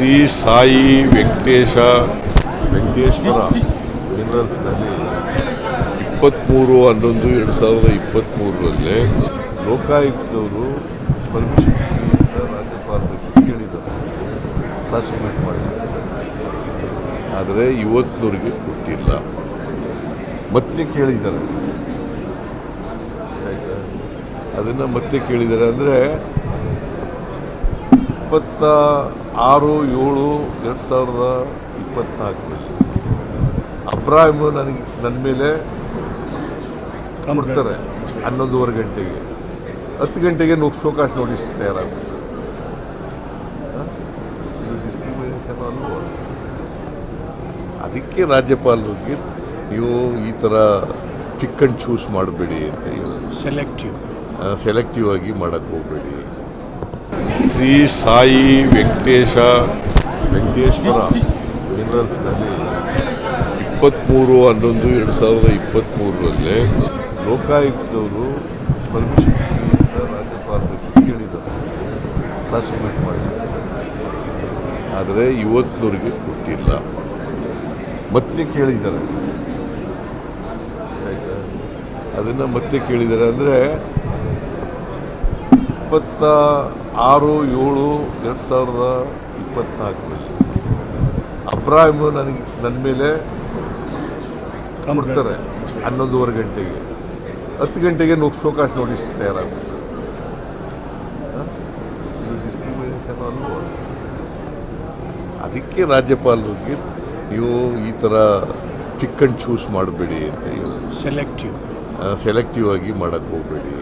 ಶ್ರೀ ಸಾಯಿ ವೆಂಕಟೇಶ, ವೆಂಕಟೇಶ್ವರ ಮಿನರಲ್ಸ್ನಲ್ಲಿ ಇಪ್ಪತ್ತ್ಮೂರು ಹನ್ನೊಂದು ಎರಡು ಸಾವಿರದ ಇಪ್ಪತ್ತ್ಮೂರರಲ್ಲಿ ಲೋಕಾಯುಕ್ತವರು ಪರ್ಮಿಷನ್ ರಾಜ್ಯಪಾಲರಿಗೆ ಕೇಳಿದರು. ಪ್ರಾಸಿಕ್ಯೂಟ್ ಮಾಡಿದ್ದಾರೆ ಆದರೆ ಇವತ್ತಿನವರಿಗೆ ಕೊಟ್ಟಿಲ್ಲ. ಮತ್ತೆ ಕೇಳಿದ್ದಾರೆ. ಅದನ್ನು ಮತ್ತೆ ಕೇಳಿದ್ದಾರೆ ಅಂದರೆ ಇಪ್ಪತ್ತ ಆರು ಏಳು ಎರಡು ಸಾವಿರದ ಇಪ್ಪತ್ತ್ನಾಲ್ಕರಲ್ಲಿ ಅಬ್ರಾಹಿಮ್ ನನಗೆ ನನ್ನ ಮೇಲೆ ಕೊಡ್ತಾರೆ ಹನ್ನೊಂದುವರೆ ಗಂಟೆಗೆ. ಹತ್ತು ಗಂಟೆಗೆ ಶೋಕಾಸ್ ನೋಟಿಸ್ ತಯಾರಾಗುತ್ತೆ? ಇದು ಡಿಸ್ಕ್ರಿಮಿನೇಷನ್ ಅಲ್ವ? ಅದಕ್ಕೆ ರಾಜ್ಯಪಾಲರಿಗೆ ನೀವು ಈ ಥರ ಪಿಕ್ ಆ್ಯಂಡ್ ಚೂಸ್ ಮಾಡಬೇಡಿ ಅಂತ ಹೇಳೋದು. ಸೆಲೆಕ್ಟಿವ್ ಸೆಲೆಕ್ಟಿವ್ ಆಗಿ ಮಾಡೋಕ್ಕೆ ಹೋಗಬೇಡಿ. ಶ್ರೀ ಸಾಯಿ ವೆಂಕಟೇಶ, ವೆಂಕಟೇಶ್ವರ ಮಿನರಲ್ಸ್ನಲ್ಲಿ ಇಪ್ಪತ್ತ್ಮೂರು ಹನ್ನೊಂದು ಎರಡು ಸಾವಿರದ ಇಪ್ಪತ್ತ್ಮೂರರಲ್ಲಿ ಲೋಕಾಯುಕ್ತವರು ಪರ್ಮಿಷನ್ ರಾಜ್ಯಪಾಲರಿಗೆ ಕೇಳಿದರು. ಮಾಡಿದ್ದಾರೆ ಆದರೆ ಇವತ್ತಿನವರಿಗೆ ಕೊಟ್ಟಿಲ್ಲ. ಮತ್ತೆ ಕೇಳಿದ್ದಾರೆ. ಅದನ್ನು ಮತ್ತೆ ಕೇಳಿದ್ದಾರೆ ಅಂದರೆ ಇಪ್ಪತ್ತ ಆರು ಏಳು ಎರಡು ಸಾವಿರದ ಇಪ್ಪತ್ತ್ನಾಲ್ಕರಲ್ಲಿ ಅಬ್ರಾಹಿಮ್ ನನಗೆ ನನ್ನ ಮೇಲೆ ಕೊಡ್ತಾರೆ ಹನ್ನೊಂದುವರೆ ಗಂಟೆಗೆ. ಹತ್ತು ಗಂಟೆಗೆ ಶೋಕಾಸ್ ನೋಟಿಸ್ ತಯಾರಾಗುತ್ತೆ? ಇದು ಡಿಸ್ಕ್ರಿಮಿನೇಷನ್ ಅಲ್ವೋ? ಅದಕ್ಕೆ ರಾಜ್ಯಪಾಲರಿಗೆ ನೀವು ಈ ಥರ ಪಿಕ್ ಆ್ಯಂಡ್ ಚೂಸ್ ಮಾಡಬೇಡಿ ಅಂತ ಹೇಳಿ ಸೆಲೆಕ್ಟಿವ್ ಸೆಲೆಕ್ಟಿವ್ ಆಗಿ ಮಾಡೋಕ್ಕೆ ಹೋಗಬೇಡಿ.